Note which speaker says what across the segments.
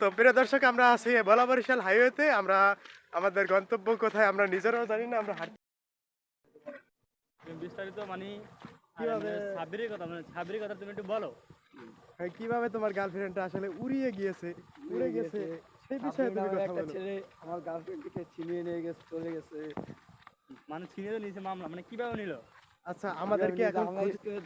Speaker 1: তো প্রিয় দর্শক আমরা আছি বলা বরিশাল হাইওয়েতে। আমরা আমাদের গন্তব্য কোথায় আমরা নিজেরাও জানি না আমরা হাঁট-
Speaker 2: বিস্তারিত মানে
Speaker 1: কিভাবে-
Speaker 2: সাবিরের কথা মানে সাবিরের কথা তুমি একটু বলো।
Speaker 1: হ্যাঁ, কীভাবে তোমার গার্লফ্রেন্ডটা আসলে উড়িয়ে গিয়েছে? উড়ে গেছে? সেই বিষয়ে তুমি কথা বলো।
Speaker 3: ছেলে আমার গার্লফ্রেন্ডকে ছিনিয়ে নিয়ে গেছে চলে গেছে।
Speaker 2: মানে ছিনিয়ে নিয়েছে মামলা মানে কীভাবে নিল?
Speaker 1: আচ্ছা আমাদেরকে এখন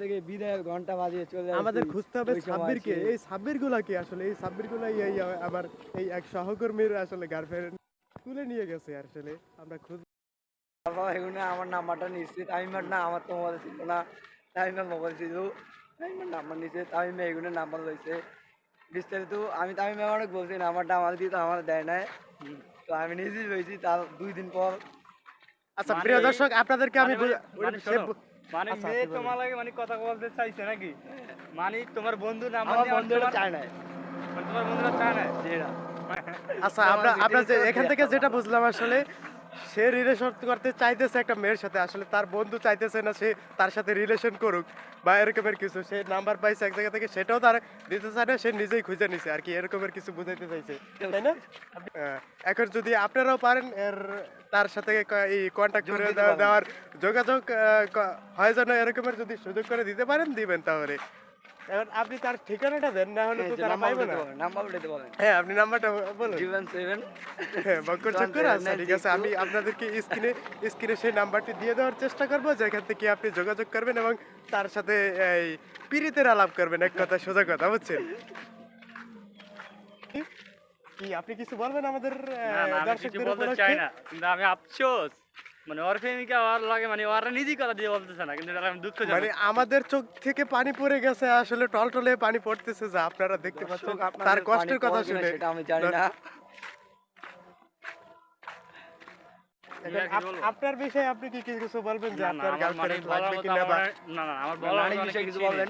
Speaker 3: থেকে বিদায় ঘণ্টা বাজিয়ে চলে
Speaker 1: আমাদের খুঁজতে হবে সাব্বিরকে। এই সাব্বিরগুলা কি আসলে? এই সাব্বির গুলাই এই আমার এই এক সহকর্মীর আসলে গার্লফ্রেন্ড তুলে নিয়ে গেছে আসলে। আমরা খুঁজ
Speaker 3: বাবা এগুলো আমার নাম্বারটা তামিমার না আমার তো মোবাইল ছিল না। তামিমার মোবাইল ছিল। তামিমার নাম্বার নিচ্ছে তামিমা এগুলো নাম্বার লইছে। বিস্তারিত আমি তামিমা অনেক বলছি নাম্বারটা আমার দিতে আমার দেয় নাই। তো আমি নিজেই লইছি তার দুই দিন পর
Speaker 1: আচ্ছা
Speaker 2: মানে-
Speaker 1: প্রিয় দর্শক আপনাদেরকে আমি
Speaker 2: মানে- মানে মানে
Speaker 1: আচ্ছা,
Speaker 2: মেয়ে তোমার লাগে মানে কথা বলতে চাইছে নাকি? মানে তোমার বন্ধু না
Speaker 3: আমার বন্ধুরা চায় নাই।
Speaker 2: মানে তোমার বন্ধুরা চায় না।
Speaker 1: আচ্ছা আমরা আপনার এখান থেকে যেটা বুঝলাম আসলে সে রিলেশন করতে চাইতেছে একটা মেয়ের সাথে আসলে তার বন্ধু চাইতেছে না সে তার সাথে রিলেশন করুক বা এরকমের কিছু। সে নাম্বার পাইছে এক জায়গা থেকে সেটাও তার দিতে চায় না সে নিজেই খুঁজে নিছে আর কি এরকমের কিছু বুঝাইতে চাইছে। তাই না? এখন যদি আপনারাও পারেন এর তার সাথে এই কন্ট্যাক্ট করে। দেওয়ার যোগাযোগ হয় যেন এরকমের যদি সুযোগ করে দিতে পারেন দিবেন তাহলে। এখন আপনি তার ঠিকানাটা দেন না হলে তো তারা পাইবে না।
Speaker 3: নাম্বার পারেন
Speaker 1: হ্যাঁ আপনি নাম্বারটা বলুন।
Speaker 3: Zero seven.
Speaker 1: হ্যাঁ, বক্কর চক্কর আচ্ছা ঠিক আছে। আমি আপনাদেরকে স্ক্রিনে স্ক্রিনে সেই নাম্বারটি দিয়ে দেওয়ার চেষ্টা করব যেখান থেকে আপনি যোগাযোগ করবেন এবং তার সাথে এই পিরিতের আলাপ করবেন এক কথা সোজা কথা বুঝছেন? কি? আপনি কিছু বলবেন আমাদের দর্শকদের
Speaker 2: বলতে
Speaker 1: উপলক্ষে?
Speaker 2: চাই না কিন্তু আমি আফসোস। মানে ওর প্রেমিকা ওর লাগে মানে ওরা নিজেই কথা দিয়ে বলতেছে না কিন্তু এটা দুঃখ
Speaker 1: মানে আমাদের চোখ থেকে পানি পড়ে গেছে আসলে টলটলে পানি পড়তেছে যা আপনারা দেখতে পাচ্ছেন। তার কষ্টের কথা শুনে।
Speaker 3: সেটা আমি জানি না?
Speaker 1: আপনার বিষয়ে আপনি কি কিছু বলবেন যে আপনার
Speaker 2: মানে
Speaker 1: গার্লফ্রেন্ড লাগবে
Speaker 2: মতো
Speaker 1: কিনা বা
Speaker 2: না না আমার বলার
Speaker 3: বিষয়ে কিছু বলবেন।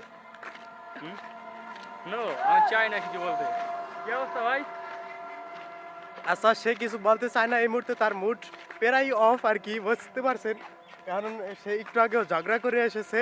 Speaker 2: নো আমি চাই না কিছু বলতে। কি অবস্থা ভাই?
Speaker 1: আচ্ছা সে কিছু বলতে চায় না এই মুহূর্তে তার মুড পেরাই অফ আর কি বুঝতে পারছেন? কারণ সে একটু আগেও ঝগড়া করে এসেছে।